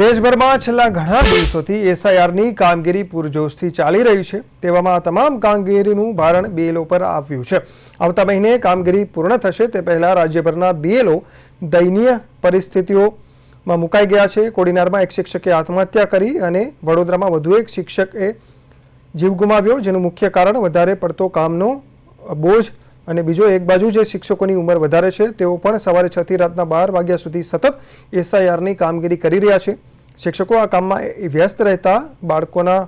દેશભરમાં છેલ્લા ઘણા દિવસોથી એસઆઈઆરની કામગીરી પૂરજોશથી ચાલી રહી છે. તેવામાં તમામ કામગીરીનું ભારણ બીએલઓ પર આવ્યું છે. આવતા મહિને કામગીરી પૂર્ણ થશે તે પહેલાં રાજ્યભરના બીએલઓ દયનીય પરિસ્થિતિઓમાં મુકાઈ ગયા છે. કોડીનારમાં એક શિક્ષકે આત્મહત્યા કરી અને વડોદરામાં વધુ એક શિક્ષકે જીવ ગુમાવ્યો, જેનું મુખ્ય કારણ વધારે પડતો કામનો બોજ અને બીજો એક બાજુ જે શિક્ષકોની ઉંમર વધારે છે, તેઓ પણ સવારે છ થી રાતના બાર વાગ્યા સુધી સતત એસઆઈઆરની કામગીરી કરી રહ્યા છે. શિક્ષકો આ કામમાં વ્યસ્ત રહેતા બાળકોના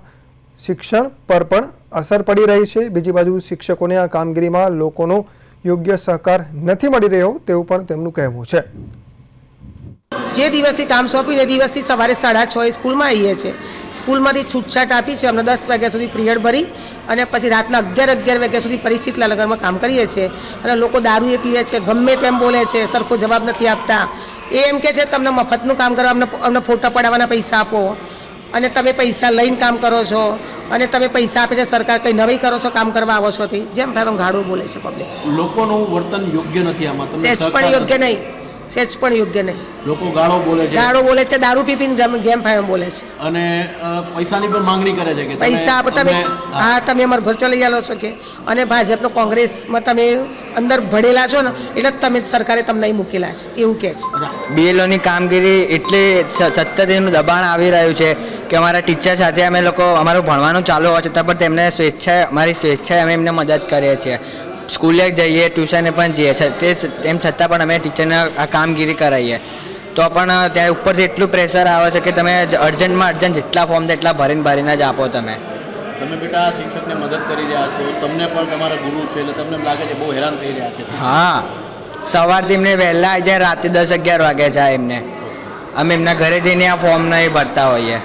શિક્ષણ પર પણ અસર પડી રહી છે. બીજી બાજુ શિક્ષકોને આ કામગીરીમાં લોકોનો યોગ્ય સહકાર નથી મળી રહ્યો તેવું પણ તેમનું કહેવું છે. જે દિવસથી કામ સોંપીને દિવસથી સવારે સાડા છ સ્કૂલમાં આવીએ છીએ. સ્કૂલમાંથી છૂટછાટ આપી છે. અમને દસ વાગ્યા સુધી પિરિયડ ભરી અને પછી રાતના અગિયાર અગિયાર વાગ્યા સુધી પરિસ્થિતિના નગરમાં કામ કરીએ છીએ. અને લોકો દારૂ એ પીવે છે ગમે તેમ બોલે છે સરખો જવાબ નથી આપતા. એ એમ કે છે તમને મફતનું કામ કરો અમને અમને ફોટા પડાવવાના પૈસા આપો. અને તમે પૈસા લઈને કામ કરો છો. અને તમે પૈસા આપે છે સરકાર કંઈ નવી કરો છો કામ કરવા આવો છો જેમ થાય એમ ગાડું બોલે છે પબ્લિક લોકોનું વર્તન યોગ્ય નથી આમાં. પણ યોગ્ય નહીં. સેજ પણ યોગ્ય નહીં. લોકો ગાળો બોલે છે. ગાળો બોલે છે દારૂ પી પીને જમ- ગેમ ફાયમ બોલે છે. અને પૈસાની પણ માંગણી કરે છે કે પૈસા આપો તમે હા. તમે અમારું ઘર ચલાવી આલો છો કે અને ભાજપનો કોંગ્રેસમાં તમે અંદર ભળેલા છો ને એટલે જ તમે સરકારે તમને અહીં મૂકેલા છે એવું કહે છે. બીએલઓની કામગીરી એટલી સ- સતત એનું દબાણ આવી રહ્યું છે કે અમારા ટીચર સાથે અમે લોકો અમારું ભણવાનું ચાલુ હોવા છતાં પણ તેમને સ્વેચ્છાએ અમારી સ્વેચ્છાએ અમે એમને મદદ કરીએ છીએ. સ્કૂલે જઈએ ટ્યુશને પણ જઈએ. તે તેમ છતાં પણ અમે ટીચરને આ કામગીરી કરાવીએ તો પણ ત્યાં ઉપરથી એટલું પ્રેશર આવે છે કે તમે અર્જન્ટમાં અર્જન્ટ જેટલા ફોર્મ છે એટલા ભરીને ભરીને જ આપો તમે. તમે બેટા આ શિક્ષકને મદદ કરી રહ્યા છો. તમને પણ તમારા ગુરુ છે એટલે તમને લાગે છે બહુ હેરાન થઈ રહ્યા છે. હા. સવારથી એમને વહેલા આવી જાય રાતે દસ અગિયાર વાગે જાય એમને. અમે એમના ઘરે જઈને આ ફોર્મ નહીં ભરતા હોઈએ.